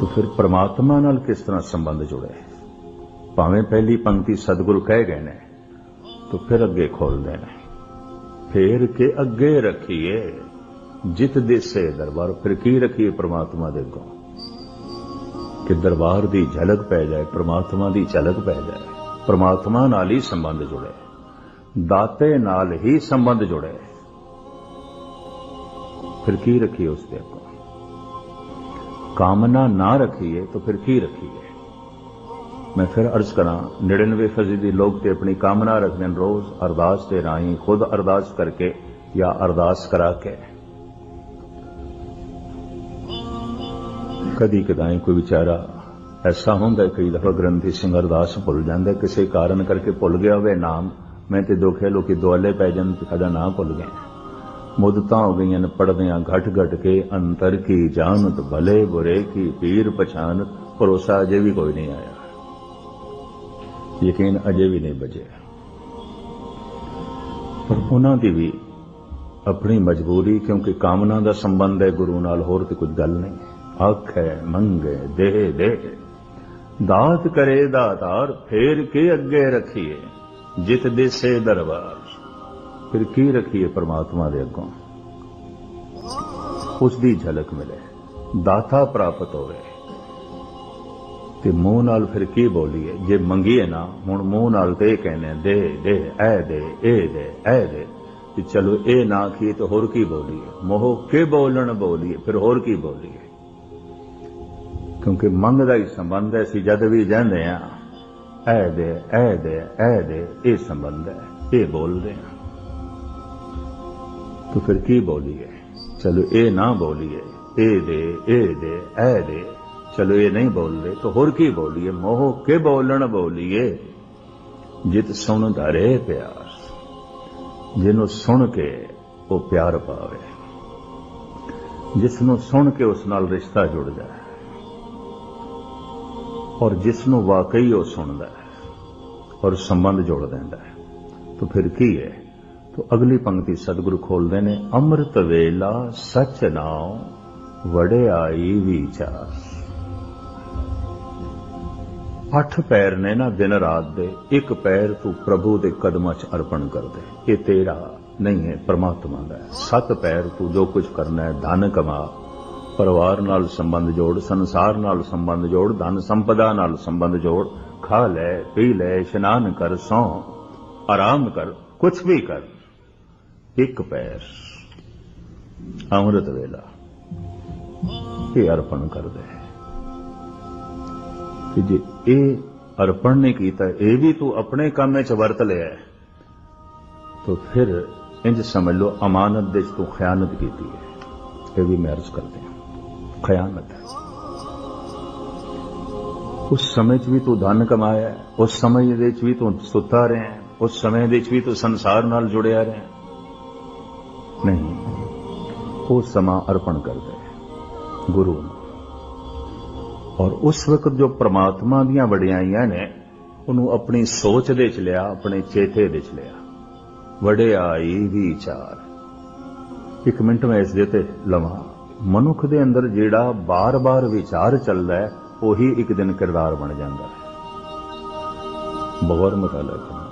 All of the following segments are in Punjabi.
ਤਾਂ ਫਿਰ ਪ੍ਰਮਾਤਮਾ ਨਾਲ ਕਿਸ ਤਰ੍ਹਾਂ ਸੰਬੰਧ ਜੁੜੇ ਭਾਵੇਂ ਪਹਿਲੀ ਪੰਕਤੀ ਸਤਿਗੁਰੂ ਕਹਿ ਗਏ ਨੇ, ਤਾਂ ਫਿਰ ਅੱਗੇ ਖੋਲਦੇ ਨੇ ਫੇਰ ਕੇ ਅੱਗੇ ਰੱਖੀਏ, ਜਿਤ ਦਿਸੇ ਦਰਬਾਰ, ਫਿਰ ਕੀ ਰੱਖੀਏ ਪ੍ਰਮਾਤਮਾ ਦੇ ਅੱਗੋਂ? ਕਿ ਦਰਬਾਰ ਦੀ ਝਲਕ ਪੈ ਜਾਏ, ਪ੍ਰਮਾਤਮਾ ਦੀ ਝਲਕ ਪੈ ਜਾਏ, ਪ੍ਰਮਾਤਮਾ ਨਾਲ ਹੀ ਸੰਬੰਧ ਜੁੜੇ, ਦਾਤੇ ਨਾਲ ਹੀ ਸੰਬੰਧ ਜੁੜੇ। ਫਿਰ ਕੀ ਰੱਖੀਏ ਉਸ ਦੇ ਅੱਗੋਂ? ਕਾਮਨਾ ਨਾ ਰੱਖੀਏ ਤਾਂ ਫਿਰ ਕੀ ਰੱਖੀਏ ਮੈਂ ਫਿਰ ਅਰਜ਼ ਕਰਾਂ 99 ਫਜ਼ੀਦੀ ਲੋਕ ਤੇ ਆਪਣੀ ਕਾਮਨਾ ਰੱਖਦੇ ਨੇ ਰੋਜ਼ ਅਰਦਾਸ ਦੇ ਰਾਹੀਂ ਖੁਦ ਅਰਦਾਸ ਕਰਕੇ ਜਾਂ ਅਰਦਾਸ ਕਰਾ ਕੇ ਕਦੀ ਕਦਾਈ ਕੋਈ ਵਿਚਾਰਾ ਐਸਾ ਹੁੰਦਾ ਕਈ ਦਫਾ ਗ੍ਰੰਥੀ ਸਿੰਘ ਅਰਦਾਸ ਭੁੱਲ ਜਾਂਦਾ ਕਿਸੇ ਕਾਰਨ ਕਰਕੇ ਭੁੱਲ ਗਿਆ ਹੋਵੇ ਨਾਮ ਮੈਂ ਤੇ ਦੁਖੇ ਲੋਕੀ ਦੁਆਲੇ ਪੈ ਜਾਣ ਤੇ ਸਾਡਾ ਨਾਮ ਭੁੱਲ ਗਏ ਮੁਦਤਾਂ ਹੋ ਗਈਆਂ ਨੇ ਪੜਦਿਆਂ ਘਟ ਘਟ ਕੇ ਅੰਤਰ ਕੀ ਜਾਣਤ, ਭਲੇ ਬੁਰੇ ਕੀ ਪੀਰ ਪਛਾਨ, ਭਰੋਸਾ ਅਜੇ ਵੀ ਕੋਈ ਨਹੀਂ ਆਇਆ। ਯਕੀਨ ਅਜੇ ਵੀ ਨਹੀਂ ਬਚਿਆ। ਪਰ ਉਹਨਾਂ ਦੀ ਵੀ ਆਪਣੀ ਮਜਬੂਰੀ, ਕਿਉਂਕਿ ਕਾਮਨਾ ਦਾ ਸੰਬੰਧ ਹੈ, ਗੁਰੂ ਨਾਲ ਹੋਰ ਤੇ ਕੁਝ ਗੱਲ ਨਹੀਂ। ਆਖੇ ਮੰਗੇ ਦੇ ਦੇ ਦਾਤ ਕਰੇ ਦਾਤਾਰ, ਫੇਰ ਕੇ ਅੱਗੇ ਰੱਖੀਏ? ਜਿਤ ਦੇਸੇ ਦਰਬਾਰ। ਫਿਰ ਕੀ ਰੱਖੀਏ ਪ੍ਰਮਾਤਮਾ ਦੇ ਅੱਗੋਂ? ਉਸ ਦੀ ਝਲਕ ਮਿਲੇ, ਦਾਤਾ ਪ੍ਰਾਪਤ ਹੋਵੇ। ਤੇ ਮੂੰਹ ਨਾਲ ਫਿਰ ਕੀ ਬੋਲੀਏ? ਜੇ ਮੰਗੀਏ ਨਾ, ਹੁਣ ਮੂੰਹ ਨਾਲ ਤੇ ਇਹ ਕਹਿੰਦੇ, ਦੇ ਦੇ, ਐ, ਦੇ ਇਹ ਦੇ, ਐ, ਦੇ। ਕਿ ਚਲੋ ਇਹ ਨਾ ਕੀ ਤੇ ਹੋਰ ਕੀ ਬੋਲੀਏ? ਮੋਹ ਕੇ ਬੋਲਣ ਬੋਲੀਏ, ਫਿਰ ਹੋਰ ਕੀ ਬੋਲੀਏ? ਕਿਉਂਕਿ ਮੰਗ ਦਾ ਹੀ ਸੰਬੰਧ ਹੈ ਸੀ ਜਦ ਵੀ ਜਾਂਦੇ ਆ ਐ, ਦੇ ਐ ਦੇ ਐ, ਦੇ, ਇਹ ਸੰਬੰਧ ਹੈ, ਇਹ ਬੋਲਦੇ ਆ ਤੂੰ ਫਿਰ ਕੀ ਬੋਲੀਏ ਚਲੋ ਇਹ ਨਾ ਬੋਲੀਏ ਇਹ ਦੇ ਇਹ ਦੇ ਇਹ ਦੇ। ਚਲੋ ਇਹ ਨਹੀਂ ਬੋਲਦੇ ਤਾਂ ਹੋਰ ਕੀ ਬੋਲੀਏ ਮੋਹ ਕੇ ਬੋਲਣ ਬੋਲੀਏ ਜਿਤ ਸੁਣ ਧਰੇ ਪਿਆਰ। ਜਿਹਨੂੰ ਸੁਣ ਕੇ ਉਹ ਪਿਆਰ ਪਾਵੇ। ਜਿਸ ਨੂੰ ਸੁਣ ਕੇ ਉਸ ਨਾਲ ਰਿਸ਼ਤਾ ਜੁੜ ਜਾਏ। ਔਰ ਜਿਸ ਨੂੰ ਵਾਕਈ ਉਹ ਸੁਣਦਾ ਹੈ। ਔਰ ਸੰਬੰਧ ਜੋੜ ਦਿੰਦਾ ਹੈ। ਤਾਂ ਫਿਰ ਕੀ ਹੈ ਤਾਂ ਅਗਲੀ ਪੰਕਤੀ ਸਤਿਗੁਰੂ ਖੋਲਦੇ ਨੇ, ਅੰਮ੍ਰਿਤ ਵੇਲਾ ਸਚ ਨਾਉ, ਵਡਿਆਈ ਵਿਚਾਰ। ਅੱਠ ਪੈਰ ਨੇ ਨਾ ਦਿਨ ਰਾਤ ਦੇ, ਇੱਕ ਪੈਰ ਤੂੰ ਪ੍ਰਭੂ ਦੇ ਕਦਮਾਂ 'ਚ ਅਰਪਣ ਕਰ ਦੇ ਇਹ ਤੇਰਾ ਨਹੀਂ ਹੈ, ਪਰਮਾਤਮਾ ਦਾ ਸੱਤ ਪੈਰ ਤੂੰ ਜੋ ਕੁਝ ਕਰਨਾ ਹੈ, ਧਨ ਕਮਾ। ਪਰਿਵਾਰ ਨਾਲ ਸੰਬੰਧ ਜੋੜ, ਸੰਸਾਰ ਨਾਲ ਸੰਬੰਧ ਜੋੜ, ਧਨ ਸੰਪਦਾ ਨਾਲ ਸੰਬੰਧ ਜੋੜ। ਖਾ ਲੈ, ਪੀ ਲੈ, ਇਸ਼ਨਾਨ ਕਰ, ਸੌ। ਆਰਾਮ ਕਰ ਕੁਝ ਵੀ ਕਰ। ਇੱਕ ਪੈਰ ਅੰਮ੍ਰਿਤ ਵੇਲਾ ਇਹ ਅਰਪਣ ਕਰ ਦੇ ਕਿ ਜੇ ਇਹ ਅਰਪਣ ਨਹੀਂ ਕੀਤਾ, ਇਹ ਵੀ ਤੂੰ ਆਪਣੇ ਕੰਮ ਵਿੱਚ ਵਰਤ ਲਿਆ ਤਾਂ ਫਿਰ ਇੰਜ ਸਮਝ ਲਓ ਅਮਾਨਤ ਦੇ 'ਚ ਤੂੰ ਖਿਆਨਤ ਕੀਤੀ ਹੈ। ਇਹ ਵੀ ਮੈਂ ਅਰਜ਼ ਕਰਦੇ ਹਾਂ। ਖਿਆਨਤ। ਹੈ ਉਸ ਸਮੇਂ 'ਚ ਵੀ ਤੂੰ ਧਨ ਕਮਾਇਆ ਉਸ ਸਮੇਂ ਦੇ ਵਿੱਚ ਵੀ ਤੂੰ ਸੁੱਤਾ ਰਿਹਾ ਉਸ ਸਮੇਂ ਦੇ ਵਿੱਚ ਵੀ ਤੂੰ ਸੰਸਾਰ ਨਾਲ ਜੁੜਿਆ ਰਿਹਾ ਨਹੀਂ, ਉਹ ਸਮਾਂ ਅਰਪਣ ਕਰ ਦੇ ਗੁਰੂ ਨੂੰ। ਔਰ ਉਸ ਵਕਤ ਜੋ ਪ੍ਰਮਾਤਮਾ ਦੀਆਂ ਵਡਿਆਈਆਂ ਨੇ, ਉਹਨੂੰ ਆਪਣੀ ਸੋਚ ਦੇ ਚ ਲਿਆ, ਆਪਣੇ ਚੇਤੇ ਦੇ ਚ ਲਿਆ। ਵਡਿਆਈ ਵਿਚਾਰ। ਇੱਕ ਮਿੰਟ ਮੈਂ ਇਸ ਦੇ ਤੇ ਲਵਾਂ। ਮਨੁੱਖ ਦੇ ਅੰਦਰ ਜਿਹੜਾ ਬਾਰ-ਬਾਰ ਵਿਚਾਰ ਚੱਲਦਾ ਹੈ, ਉਹੀ ਇੱਕ ਦਿਨ ਕਿਰਦਾਰ ਬਣ ਜਾਂਦਾ ਹੈ। ਬਗੌਰ ਮਤਾਲਾ ਕਰਨਾ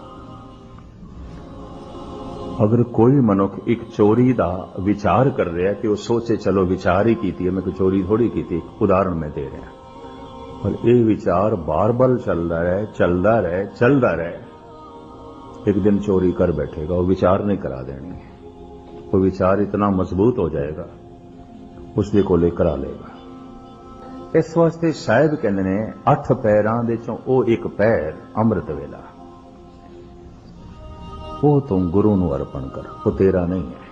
ਅਗਰ ਕੋਈ ਮਨੁੱਖ ਇੱਕ ਚੋਰੀ ਦਾ ਵਿਚਾਰ ਕਰ ਰਿਹਾ ਕਿ ਉਹ ਸੋਚੇ, ਚਲੋ ਵਿਚਾਰ ਹੀ ਕੀਤੀ ਹੈ, ਮੈਂ ਕੋਈ ਚੋਰੀ ਥੋੜੀ ਕੀਤੀ, ਉਦਾਹਰਣ ਮੈਂ ਦੇ ਰਿਹਾ। ਪਰ ਇਹ ਵਿਚਾਰ ਬਾਰ-ਬਾਰ ਚੱਲਦਾ ਰਹੇ ਚੱਲਦਾ ਰਹੇ ਚੱਲਦਾ ਰਹੇ। ਇੱਕ ਦਿਨ ਚੋਰੀ ਕਰ ਬੈਠੇਗਾ, ਉਹ ਵਿਚਾਰ ਨਹੀਂ ਕਰਾ ਦੇਣੀ ਉਹ ਵਿਚਾਰ ਇਤਨਾ ਮਜ਼ਬੂਤ ਹੋ ਜਾਏਗਾ, ਉਸ ਦੇ ਕੋਲੇ ਕਰਾ ਲੇਗਾ ਇਸ ਵਾਸਤੇ ਸਾਹਿਬ ਕਹਿੰਦੇ ਨੇ, ਅੱਠ ਪੈਰਾਂ ਦੇ ਚੋਂ ਉਹ ਇੱਕ ਪੈਰ ਅੰਮ੍ਰਿਤ ਵੇਲਾ। ਉਹ ਤੂੰ ਗੁਰੂ ਨੂੰ ਅਰਪਣ ਕਰ, ਉਹ ਤੇਰਾ ਨਹੀਂ ਹੈ।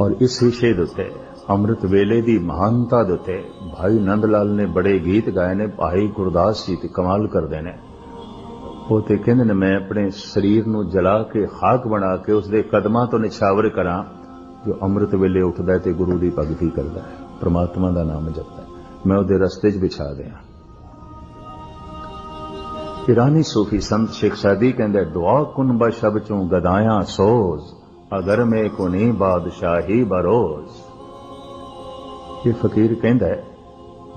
ਔਰ ਇਸ ਵਿਸ਼ੇ ਦੇ ਉੱਤੇ, ਅੰਮ੍ਰਿਤ ਵੇਲੇ ਦੀ ਮਹਾਨਤਾ ਦੇ ਉੱਤੇ, ਭਾਈ ਨੰਦ ਲਾਲ ਨੇ ਬੜੇ ਗੀਤ ਗਾਏ ਨੇ, ਭਾਈ ਗੁਰਦਾਸ ਜੀ ਤੇ ਕਮਾਲ ਕਰਦੇ ਨੇ। ਉਹ ਤੇ ਕਹਿੰਦੇ ਨੇ, ਮੈਂ ਆਪਣੇ ਸਰੀਰ ਨੂੰ ਜਲਾ ਕੇ ਖਾਕ ਬਣਾ ਕੇ ਉਸ ਦੇ ਕਦਮਾਂ ਤੋਂ ਨਿਛਾਵਰ ਕਰਾਂ, ਜੋ ਅੰਮ੍ਰਿਤ ਵੇਲੇ ਉੱਠਦਾ ਤੇ ਗੁਰੂ ਦੀ ਭਗਤੀ ਕਰਦਾ ਹੈ। ਪ੍ਰਮਾਤਮਾ ਦਾ ਨਾਮ ਜਪਦਾ ਮੈਂ ਉਹਦੇ ਰਸਤੇ 'ਚ ਵਿਛਾ ਦਿਆਂ। ਈਰਾਨੀ ਸੂਫੀ ਸੰਤ ਸ਼ੇਖ ਸਾਦੀ ਕਹਿੰਦੇ, ਦੁਆ ਕੁਨ ਬਸ਼ਬ ਚੋਂ ਗਦਾਇਆ ਸੋਜ਼, ਅਗਰ ਮੇ ਕੋ ਨਹੀਂ ਬਾਦਸ਼ਾਹੀ ਬਰੋਜ਼। ਇਹ ਫਕੀਰ ਕਹਿੰਦਾ ਹੈ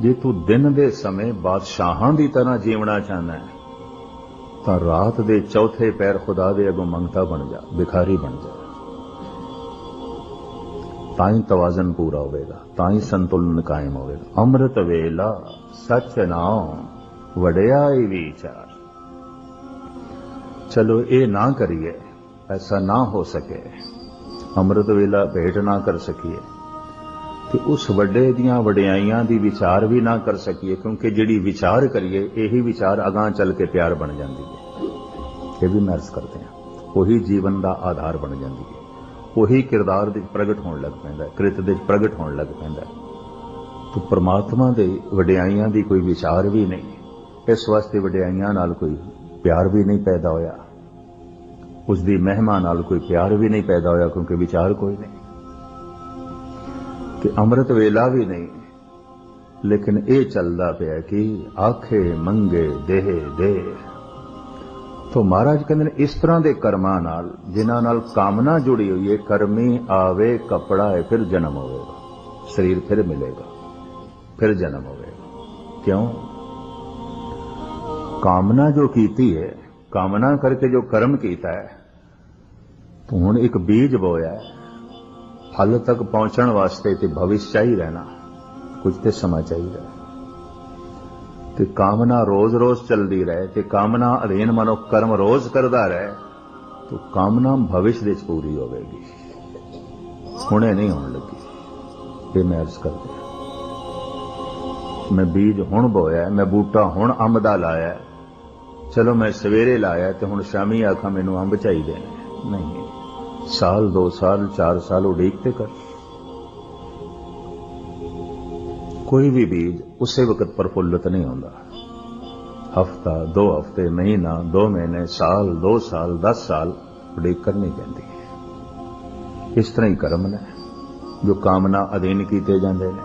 ਜੇ ਤੂੰ ਦਿਨ ਦੇ ਸਮੇਂ ਬਾਦਸ਼ਾਹਾਂ ਦੀ ਤਰ੍ਹਾਂ ਜੀਵਣਾ ਚਾਹੁੰਦਾ ਹੈ, ਤਾਂ ਰਾਤ ਦੇ ਚੌਥੇ ਪੈਰ ਖੁਦਾ ਦੇ ਅੱਗੋਂ ਮੰਗਤਾ ਬਣ ਜਾ, ਭਿਖਾਰੀ ਬਣ ਜਾ। ਤਾਂ ਹੀ ਤਵਾਜ਼ਨ ਪੂਰਾ ਹੋਵੇਗਾ, ਤਾਂ ਹੀ ਸੰਤੁਲਨ ਕਾਇਮ ਹੋਵੇਗਾ। ਅੰਮ੍ਰਿਤ ਵੇਲਾ, ਸੱਚ ਨਾਮ, ਵਡਿਆਈ ਵਿਚਾਰ। ਚਲੋ ਇਹ ਨਾ ਕਰੀਏ, ਐਸਾ ਨਾ ਹੋ ਸਕੇ। ਅੰਮ੍ਰਿਤ ਵੇਲਾ ਭੇਟ ਨਾ ਕਰ ਸਕੀਏ ਤੇ ਉਸ ਵੱਡੇ ਦੀਆਂ ਵਡਿਆਈਆਂ ਦੀ ਵਿਚਾਰ ਵੀ ਨਾ ਕਰ ਸਕੀਏ, ਕਿਉਂਕਿ ਜਿਹੜੀ ਵਿਚਾਰ ਕਰੀਏ, ਇਹੀ ਵਿਚਾਰ ਅਗਾਹ ਚੱਲ ਕੇ ਪਿਆਰ ਬਣ ਜਾਂਦੀ ਹੈ। ਇਹ ਵੀ ਮਰਜ਼ ਕਰਦੇ ਹਾਂ, ਉਹੀ ਜੀਵਨ ਦਾ ਆਧਾਰ ਬਣ ਜਾਂਦੀ ਹੈ। ਉਹੀ ਕਿਰਦਾਰ ਦੇ ਵਿੱਚ ਪ੍ਰਗਟ ਹੋਣ ਲੱਗ ਪੈਂਦਾ ਕ੍ਰਿਤ ਦੇ ਵਿੱਚ ਪ੍ਰਗਟ ਹੋਣ ਲੱਗ ਪੈਂਦਾ ਹੈ। ਤੋ ਪ੍ਰਮਾਤਮਾ ਦੇ ਵਡਿਆਈਆਂ ਦੀ ਕੋਈ ਵਿਚਾਰ ਵੀ ਨਹੀਂ, ਇਸ ਵਾਸਤੇ ਵਡਿਆਈਆਂ ਨਾਲ ਕੋਈ ਪਿਆਰ ਵੀ ਨਹੀਂ ਪੈਦਾ ਹੋਇਆ। ਉਸ ਦੀ ਮਹਿਮਾ ਨਾਲ ਕੋਈ ਪਿਆਰ ਵੀ ਨਹੀਂ ਪੈਦਾ ਹੋਇਆ, ਕਿਉਂਕਿ ਵਿਚਾਰ ਕੋਈ ਨਹੀਂ। ਕਿ ਅੰਮ੍ਰਿਤ ਵੇਲਾ ਵੀ ਨਹੀਂ। ਲੇਕਿਨ ਇਹ ਚੱਲਦਾ ਪਿਆ ਕਿ ਆਖੇ, ਮੰਗੇ, ਦੇਹ, ਦੇ। ਤੋ ਮਹਾਰਾਜ ਕਹਿੰਦੇ ਨੇ, ਇਸ ਤਰ੍ਹਾਂ ਦੇ ਕਰਮਾਂ ਨਾਲ, ਜਿਨ੍ਹਾਂ ਨਾਲ ਕਾਮਨਾ ਜੁੜੀ ਹੋਈ ਹੈ ਕਰਮੀ ਆਵੇ, ਕਪੜਾ ਹੈ ਫਿਰ ਜਨਮ ਹੋਵੇਗਾ। ਸਰੀਰ ਫਿਰ ਮਿਲੇਗਾ, ਫਿਰ ਜਨਮ ਹੋਵੇਗਾ। ਕਿਉਂ? ਕਾਮਨਾ ਜੋ ਕੀਤੀ ਹੈ, ਕਾਮਨਾ ਕਰਕੇ ਜੋ ਕਰਮ ਕੀਤਾ ਹੈ ਹੁਣ ਇੱਕ ਬੀਜ ਬੋਇਆ ਹੈ। ਫਲ ਤੱਕ ਪਹੁੰਚਣ ਵਾਸਤੇ ਤੇ ਭਵਿਸ਼ ਚਾਹੀਦਾ ਨਾ ਕੁਝ ਤੇ ਸਮਾਂ ਚਾਹੀਦਾ ਤੇ ਕਾਮਨਾ ਰੋਜ਼-ਰੋਜ਼ ਚੱਲਦੀ ਰਹੇ, ਤੇ ਕਾਮਨਾ ਅਧੀਨ ਮਨੋ ਕਰਮ ਰੋਜ਼ ਕਰਦਾ ਰਹੇ, ਤਾਂ ਕਾਮਨਾ ਭਵਿਸ਼ ਦੇ ਚ ਪੂਰੀ ਹੋਵੇਗੀ। ਹੁਣੇ ਨਹੀਂ ਹੋਣ ਲੱਗੀ, ਇਹ ਮੈਂ ਅਰਜ਼ ਕਰਦਾ ਮੈਂ ਬੀਜ ਹੁਣ ਬੋਇਆ, ਮੈਂ ਬੂਟਾ ਹੁਣ ਅੰਬ ਦਾ ਲਾਇਆ। ਚਲੋ ਮੈਂ ਸਵੇਰੇ ਲਾਇਆ ਤੇ ਹੁਣ ਸ਼ਾਮੀ ਆਖਾਂ ਮੈਨੂੰ ਅੰਬ ਚਾਹੀਦੇ ਨੇ। ਨਹੀਂ, ਸਾਲ 2 ਸਾਲ 4 ਸਾਲ ਉਡੀਕ ਤੇ ਕਰ। ਕੋਈ ਵੀ ਬੀਜ ਉਸੇ ਵਕਤ ਪ੍ਰਫੁੱਲਤ ਨਹੀਂ ਹੁੰਦਾ। ਹਫਤਾ, ਦੋ ਹਫ਼ਤੇ, ਮਹੀਨਾ, ਦੋ ਮਹੀਨੇ, ਸਾਲ, ਦੋ ਸਾਲ 10 ਸਾਲ ਉਡੀਕ ਕਰਨੀ ਪੈਂਦੀ ਹੈ। ਇਸ ਤਰ੍ਹਾਂ ਹੀ ਕਰਮ ਨੇ, ਜੋ ਕਾਮਨਾ ਅਧੀਨ ਕੀਤੇ ਜਾਂਦੇ ਨੇ,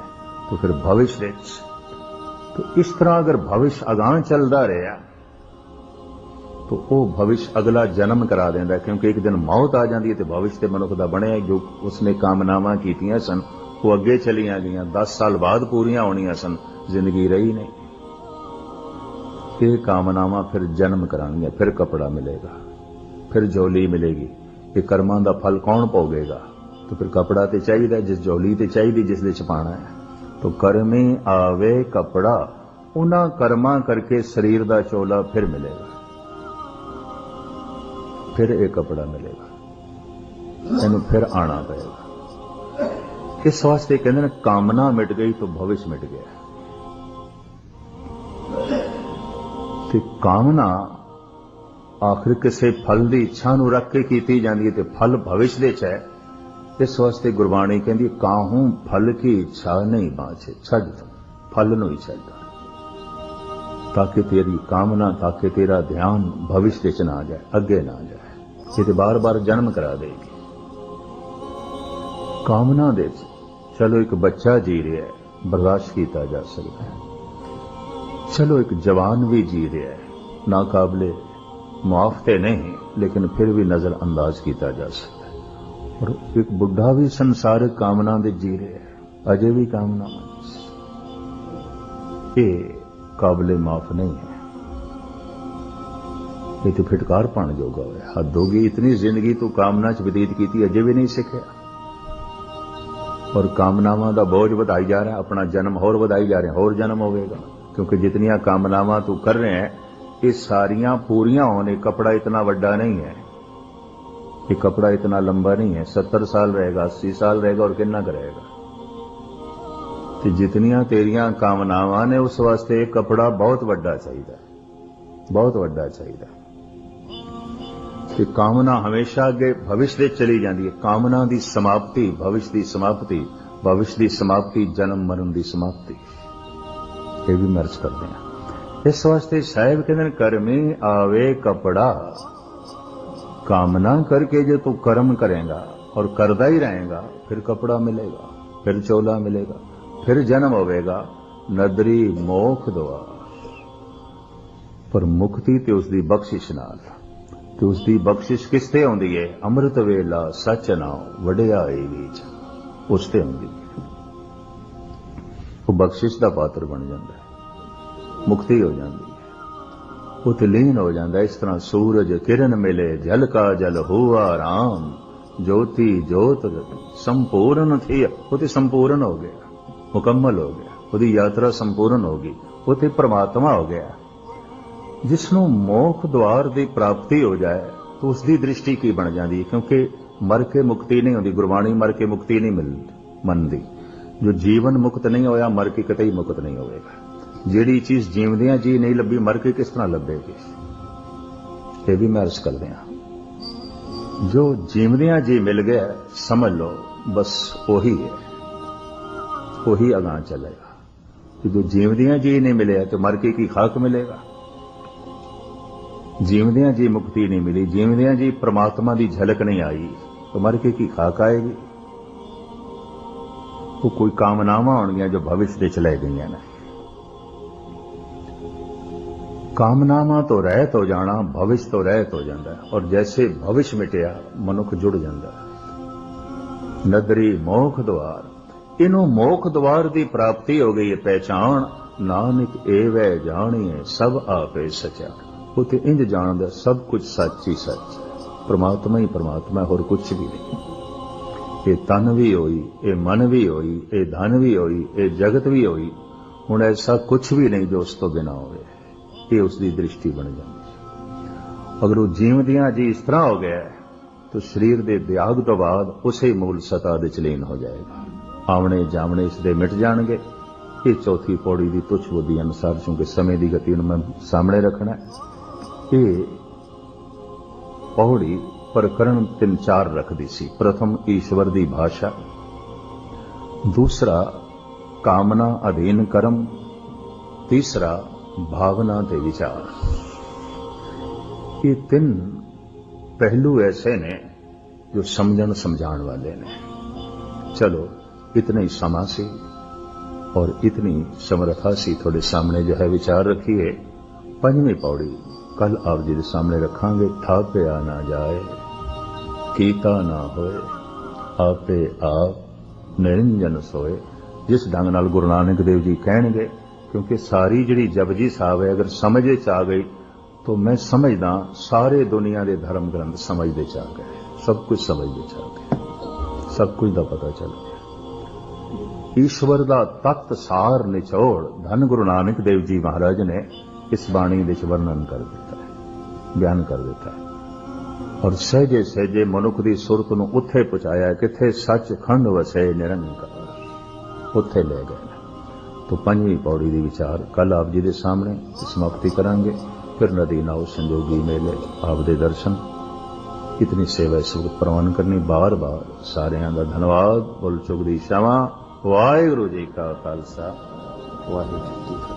ਤਾਂ ਫਿਰ ਭਵਿਸ਼ ਵਿੱਚ तो इस तरह अगर भविष्य अगाह चलता रहा तो ਉਹ ਭਵਿਸ਼ ਅਗਲਾ ਜਨਮ ਕਰਾ ਦਿੰਦਾ ਹੈ, ਕਿਉਂਕਿ ਇੱਕ ਦਿਨ ਮੌਤ ਆ ਜਾਂਦੀ ਹੈ ਤੇ ਭਵਿਸ਼ ਤੇ ਮਨੁੱਖ ਦਾ ਬਣਿਆ ਜੋ ਉਸਨੇ ਕਾਮਨਾਵਾਂ ਕੀਤੀਆਂ ਸਨ ਉਹ ਅੱਗੇ ਚਲੀਆਂ ਗਈਆਂ 10 ਸਾਲ ਬਾਅਦ ਪੂਰੀਆਂ ਹੋਣੀਆਂ ਸਨ ਜ਼ਿੰਦਗੀ ਰਹੀ ਨਹੀਂ ਇਹ ਕਾਮਨਾਵਾਂ ਫਿਰ ਜਨਮ ਕਰਾਂਗੀਆਂ ਫਿਰ ਕਪੜਾ ਮਿਲੇਗਾ ਫਿਰ ਝੋਲੀ ਮਿਲੇਗੀ ਇਹ ਕਰਮਾਂ ਦਾ ਫਲ ਕੌਣ ਭੋਗੇਗਾ तो फिर कपड़ा ਤੇ ਚਾਹੀਦਾ ਜਿਸ ਝੋਲੀ ਤੇ ਚਾਹੀਦੀ ਜਿਸ ਦੇ ਚ ਪਾਣਾ ਹੈ तो ਕਰਮੇ ਆਵੇ ਕਪੜਾ, ਉਹਨਾਂ ਕਰਮਾਂ ਕਰਕੇ ਸਰੀਰ ਦਾ ਚੋਲਾ ਫਿਰ ਮਿਲੇਗਾ। ਫਿਰ ਇਹ ਕਪੜਾ ਮਿਲੇਗਾ। ਇਹਨੂੰ ਫਿਰ ਆਣਾ ਪਏਗਾ। ਇਸ ਵਾਸਤੇ ਕਹਿੰਦੇ ਨੇ, ਕਾਮਨਾ ਮਿਟ ਗਈ ਤਾਂ ਭਵਿਸ਼ ਮਿਟ ਗਿਆ। ਤੇ ਕਾਮਨਾ ਆਖਰ ਕਿਸੇ ਫਲ ਦੀ ਇੱਛਾ ਨੂੰ ਰੱਖ ਕੇ ਕੀਤੀ ਜਾਂਦੀ ਹੈ ਤੇ ਫਲ ਭਵਿਸ਼ ਦੇ ਚ ਹੈ। ਇਸ ਵਾਸਤੇ ਗੁਰਬਾਣੀ ਕਹਿੰਦੀ, ਕਾਹੂ ਫਲ ਕੀ ਇੱਛਾ ਨਹੀਂ ਬਾਛੇ ਛੱਡ ਤੂੰ, ਫਲ ਨੂੰ ਹੀ ਛੱਡ ਤਾਂ। ਕਿ ਤੇਰੀ ਕਾਮਨਾ ਤਾਂ ਕਿ ਤੇਰਾ ਧਿਆਨ ਭਵਿਸ਼ ਵਿੱਚ ਨਾ ਜਾਏ, ਅੱਗੇ ਨਾ ਜਾਏ। ਇਹ ਤੇ ਬਾਰ-ਬਾਰ ਜਨਮ ਕਰਾ ਦੇਗੀ। ਕਾਮਨਾ ਦੇ ਵਿੱਚ ਚਲੋ ਇੱਕ ਬੱਚਾ ਜੀ ਰਿਹਾ ਹੈ, ਬਰਦਾਸ਼ਤ ਕੀਤਾ ਜਾ ਸਕਦਾ ਹੈ। ਚਲੋ ਇੱਕ ਜਵਾਨ ਵੀ ਜੀ ਰਿਹਾ ਹੈ ਨਾ ਕਾਬਲੇ ਮੁਆਫ ਤੇ ਨਹੀਂ, ਲੇਕਿਨ ਫਿਰ ਵੀ ਨਜ਼ਰ ਅੰਦਾਜ਼ ਕੀਤਾ ਜਾ ਸਕਦਾ ਔਰ ਇੱਕ ਬੁੱਢਾ ਵੀ ਸੰਸਾਰਿਕ ਕਾਮਨਾ ਦੇ ਜੀ ਰਿਹਾ ਹੈ, ਅਜੇ ਵੀ ਕਾਮਨਾ ਇਹ ਕਾਬਲੇ ਮਾਫ ਨਹੀਂ ਹੈ। ਇਹ ਤੇ ਫਿਟਕਾਰ ਪਣ ਜੋਗਾ ਹੋਇਆ। ਹੱਦ ਹੋ ਗਈ, ਇਤਨੀ ਜ਼ਿੰਦਗੀ ਤੂੰ ਕਾਮਨਾ ਚ ਬਤੀਤ ਕੀਤੀ, ਅਜੇ ਵੀ ਨਹੀਂ ਸਿੱਖਿਆ। ਔਰ ਕਾਮਨਾਵਾਂ ਦਾ ਬੋਝ ਵਧਾਈ ਜਾ ਰਿਹਾ, ਆਪਣਾ ਜਨਮ ਹੋਰ ਵਧਾਈ ਜਾ ਰਿਹਾ, ਹੋਰ ਜਨਮ ਹੋਵੇਗਾ। ਕਿਉਂਕਿ ਜਿਤਨੀਆਂ ਕਾਮਨਾਵਾਂ ਤੂੰ ਕਰ ਰਿਹਾ ਹੈ, ਇਹ ਸਾਰੀਆਂ ਪੂਰੀਆਂ ਹੋਣੇ ਕਪੜਾ ਇਤਨਾ ਵੱਡਾ ਨਹੀਂ ਹੈ। ਇਹ ਕਪੜਾ ਇਤਨਾ ਲੰਬਾ ਨਹੀਂ ਹੈ 70 ਸਾਲ ਰਹੇਗਾ 80 ਸਾਲ ਰਹੇਗਾ ਔਰ ਕਿੰਨਾ ਕਰੇਗਾ ਤੇ ਜਿਤਨੀਆਂ ਤੇਰੀਆਂ ਕਾਮਨਾਵਾਂ ਨੇ ਉਸ ਵਾਸਤੇ ਇਹ ਕਪੜਾ ਬਹੁਤ ਵੱਡਾ ਚਾਹੀਦਾ ਬਹੁਤ ਵੱਡਾ ਚਾਹੀਦਾ ਕਿ ਕਾਮਨਾ ਹਮੇਸ਼ਾ ਅੱਗੇ ਭਵਿਸ਼ ਦੇ ਚਲੀ ਜਾਂਦੀ ਹੈ ਕਾਮਨਾ ਦੀ ਸਮਾਪਤੀ ਭਵਿਸ਼ ਦੀ ਸਮਾਪਤੀ ਭਵਿਸ਼ ਦੀ ਸਮਾਪਤੀ ਜਨਮ ਮਰਨ ਦੀ ਸਮਾਪਤੀ ਇਹ ਵੀ ਮਰਜ਼ ਕਰਦੇ ਹਾਂ ਇਸ ਵਾਸਤੇ ਸਾਹਿਬ ਕਹਿੰਦੇ ਨੇ ਕਰਮੇ ਆਵੇ ਕਪੜਾ ਕਾਮਨਾ करके जो तू कर्म करेगा और करता ही रहेगा फिर कपड़ा मिलेगा फिर चोला मिलेगा फिर जन्म होवेगा नदरी मोख दुआ ਪਰ ਮੁਕਤੀ ਤੇ ਉਸ ਦੀ ਬਖਸ਼ਿਸ਼ ਨਾਲ ਤੇ ਉਸ ਦੀ ਬਖਸ਼ਿਸ਼ ਕਿਸ ਤੇ ਆਉਂਦੀ ਹੈ ਅੰਮ੍ਰਿਤ ਵੇਲਾ ਸੱਚ ਨਾਮ ਵਡਿਆਈ ਵਿੱਚ ਉਸ ਤੇ ਆਉਂਦੀ ਹੈ ਬਖਸ਼ਿਸ਼ ਦਾ ਪਾਤਰ ਬਣ ਜਾਂਦਾ ਹੈ ਮੁਕਤੀ ਹੋ ਜਾਂਦੀ ਹੈ ਲੀਨ ਹੋ ਜਾਂਦਾ ਇਸ ਤਰ੍ਹਾਂ ਸੂਰਜ ਕਿਰਨ ਮਿਲੇ, ਜਲ ਕਾ ਜਲ ਹੋਆ ਰਾਮ, ਜੋਤੀ ਜੋਤ ਸੰਪੂਰਨ ਥੀ ਉਹ ਤੇ ਸੰਪੂਰਨ ਹੋ ਗਿਆ, ਮੁਕੰਮਲ ਹੋ ਗਿਆ, ਉਹਦੀ ਯਾਤਰਾ ਸੰਪੂਰਨ ਹੋ ਗਈ ਉਹ ਤੇ ਪ੍ਰਮਾਤਮਾ ਹੋ ਗਿਆ। ਜਿਸ ਨੂੰ ਮੋਖ ਦਵਾਰ ਦੀ ਪ੍ਰਾਪਤੀ ਹੋ ਜਾਏ, ਤਾਂ ਉਸ ਦੀ ਦ੍ਰਿਸ਼ਟੀ ਕੀ ਬਣ ਜਾਂਦੀ ਹੈ? ਕਿਉਂਕਿ ਮਰ ਕੇ ਮੁਕਤੀ ਨਹੀਂ ਹੁੰਦੀ, ਗੁਰਬਾਣੀ ਮਰ ਕੇ ਮੁਕਤੀ ਨਹੀਂ ਮਿਲਦੀ ਮੰਨਦੀ। ਜੋ ਜੀਵਨ ਮੁਕਤ ਨਹੀਂ ਹੋਇਆ, ਮਰ ਕੇ ਕਦੇ ਹੀ ਮੁਕਤ ਨਹੀਂ ਹੋਵੇਗਾ। ਜਿਹੜੀ ਚੀਜ਼ ਜੀਵਦਿਆਂ ਜੀ ਨਹੀਂ ਲੱਭੀ, ਮਰ ਕੇ ਕਿਸ ਤਰ੍ਹਾਂ ਲੱਭੇਗੀ ਇਹ ਵੀ ਮੈਂ ਅਰਜ਼ ਕਰਦੇ ਹਾਂ। ਜੋ ਜੀਵਦਿਆਂ ਜੀ ਮਿਲ ਗਿਆ, ਸਮਝ ਲਓ, ਬਸ ਉਹੀ ਹੈ। ਉਹੀ ਅਗਾਂ ਚੱਲੇਗਾ। ਜੋ ਜੀਵਦਿਆਂ ਜੀ ਨਹੀਂ ਮਿਲਿਆ, ਤੇ ਮਰ ਕੇ ਕੀ ਖਾਕ ਮਿਲੇਗਾ? ਜੀਵਦਿਆਂ ਜੀ ਮੁਕਤੀ ਨਹੀਂ ਮਿਲੀ ਜੀਵਦਿਆਂ ਜੀ ਪ੍ਰਮਾਤਮਾ ਦੀ ਝਲਕ ਨਹੀਂ ਆਈ, ਤਾਂ ਮਰ ਕੇ ਕੀ ਖਾਕ ਆਏਗੀ? ਉਹ ਕੋਈ ਕਾਮਨਾਵਾਂ ਹੋਣਗੀਆਂ ਜੋ ਭਵਿੱਖ ਦੇ ਚਲੇ ਗਈਆਂ ਨੇ। ਕਾਮਨਾਵਾਂ ਤੋਂ ਰਹਿਤ ਹੋ ਜਾਣਾ, ਭਵਿਸ਼ ਤੋਂ ਰਹਿਤ ਹੋ ਜਾਂਦਾ ਔਰ ਜੈਸੇ ਭਵਿਸ਼ ਮਿਟਿਆ, ਮਨੁੱਖ ਜੁੜ ਜਾਂਦਾ ਨਦਰੀ ਮੋਖ ਦਵਾਰ ਇਹਨੂੰ ਮੋਖ ਦਵਾਰ ਦੀ ਪ੍ਰਾਪਤੀ ਹੋ ਗਈ ਹੈ ਪਹਿਚਾਨ ਨਾਨਕ ਏਵੈ ਜਾਣੀਏ ਸਭ ਆਪੇ ਸਚਾ। ਉਹ ਤੇ ਇੰਜ ਜਾਣਦਾ, ਸਭ ਕੁਝ ਸੱਚ ਹੀ ਸੱਚ। ਪ੍ਰਮਾਤਮਾ ਹੀ ਪ੍ਰਮਾਤਮਾ, ਹੋਰ ਕੁਝ ਵੀ ਨਹੀਂ। ਇਹ ਤਨ ਵੀ ਹੋਈ, ਇਹ ਮਨ ਵੀ ਹੋਈ, ਇਹ ਧਨ ਵੀ ਹੋਈ, ਇਹ ਜਗਤ ਵੀ ਹੋਈ। ਹੁਣ ਐਸਾ ਕੁਝ ਵੀ ਨਹੀਂ ਜੋ ਉਸ ਤੋਂ ਬਿਨਾ ਹੋਵੇ। ਇਹ ਉਸ ਦੀ ਦ੍ਰਿਸ਼ਟੀ ਬਣ ਜਾਂਦੀ ਅਗਰ ਉਹ ਜੀਵਦਿਆਂ ਜੀ ਇਸ ਤਰ੍ਹਾਂ ਹੋ ਗਿਆ, ਤਾਂ ਸਰੀਰ ਦੇ ਤਿਆਗ ਤੋਂ ਬਾਅਦ ਉਸੇ ਮੂਲ ਸਤਾ ਦੇ ਚਲੀਨ ਹੋ ਜਾਏਗਾ। ਆਵਣੇ ਜਾਵਣੇ ਇਸ ਦੇ ਮਿਟ ਜਾਣਗੇ। ਇਹ ਚੌਥੀ ਪੌੜੀ ਦੀ ਤੁਛ ਬੁੱਧੀ ਅਨੁਸਾਰ ਕਿਉਂਕਿ ਸਮੇਂ ਦੀ ਗਤੀ ਨੂੰ ਮੈਂ ਸਾਹਮਣੇ ਰੱਖਣਾ ਇਹ ਪੌੜੀ ਪ੍ਰਕਰਣ ਤਿੰਨ ਚਾਰ ਰੱਖਦੀ ਸੀ। ਪ੍ਰਥਮ ਈਸ਼ਵਰ ਦੀ ਭਾਸ਼ਾ, ਦੂਸਰਾ ਕਾਮਨਾ ਅਧੀਨ ਕਰਮ, ਤੀਸਰਾ ਭਾਵਨਾ ਤੇ ਵਿਚਾਰ ਇਹ ਤਿੰਨ ਪਹਿਲੂ ਐਸੇ ਨੇ ਜੋ ਸਮਝਣ ਸਮਝਾਉਣ ਵਾਲੇ ਨੇ ਚਲੋ इतना ही समा से और इतनी समर्था सी थोड़े सामने जो है विचार रखिए पंजवी पौड़ी कल आप जी के सामने रखांगे थापिया ना जाए कीता ना होए आपे आप ਨਿਰੰਜਨ ਸੋਏ ਜਿਸ ਢੰਗ ਨਾਲ ਗੁਰੂ ਨਾਨਕ ਦੇਵ ਜੀ ਕਹਿਣਗੇ ਕਿਉਂਕਿ ਸਾਰੀ ਜਿਹੜੀ ਜਪਜੀ ਸਾਹਿਬ ਹੈ, ਅਗਰ ਸਮਝੇ ਚ ਆ ਗਈ, ਤਾਂ ਮੈਂ ਸਮਝਦਾ ਸਾਰੇ ਦੁਨੀਆ ਦੇ ਧਰਮ ਗ੍ਰੰਥ ਸਮਝਦੇ ਚ ਆ ਗਏ। ਸਭ ਕੁਝ ਸਮਝਦੇ ਚ ਆ ਗਏ ਸਭ ਕੁਝ ਦਾ ਪਤਾ ਚੱਲ ਗਿਆ। ਈਸ਼ਵਰ ਦਾ ਤਤ ਸਾਰ ਨਿਚੋੜ ਧੰਨ ਗੁਰੂ ਨਾਨਕ ਦੇਵ ਜੀ ਮਹਾਰਾਜ ਨੇ ਇਸ ਬਾਣੀ ਵਿੱਚ ਵਰਣਨ ਕਰ ਦਿੱਤਾ ਹੈ, ਬਿਆਨ ਕਰ ਦਿੱਤਾ ਹੈ। ਔਰ ਸਹਿਜੇ ਸਹਿਜੇ ਮਨੁੱਖ ਦੀ ਸੁਰਤ ਨੂੰ ਉੱਥੇ ਪਹੁੰਚਾਇਆ ਕਿੱਥੇ ਸੱਚ ਖੰਡ ਵਸੇ ਨਿਰੰਕਾਰ, ਉੱਥੇ ਲੈ ਗਏ ਤੋਂ ਪੰਜਵੀਂ ਪੌੜੀ ਦੀ ਵਿਚਾਰ ਕੱਲ ਆਪ ਜੀ ਦੇ ਸਾਹਮਣੇ ਸਮਾਪਤੀ ਕਰਾਂਗੇ। ਫਿਰ ਨਦੀ ਨਾਉ ਸੰਜੋਗੀ ਮੇਲੇ, ਆਪ ਦੇ ਦਰਸ਼ਨ। ਇਤਨੀ ਸੇਵਾ ਸੁਖ ਪ੍ਰਵਾਨ ਕਰਨੀ। ਬਾਰ ਬਾਰ ਸਾਰਿਆਂ ਦਾ ਧੰਨਵਾਦ। ਬੋਲ ਚੁਗਦੀ ਸ਼ਾਵਾ ਵਾਹਿਗੁਰੂ ਜੀ ਕਾ ਖਾਲਸਾ। ਵਾਹਿਗੁਰੂ ਜੀ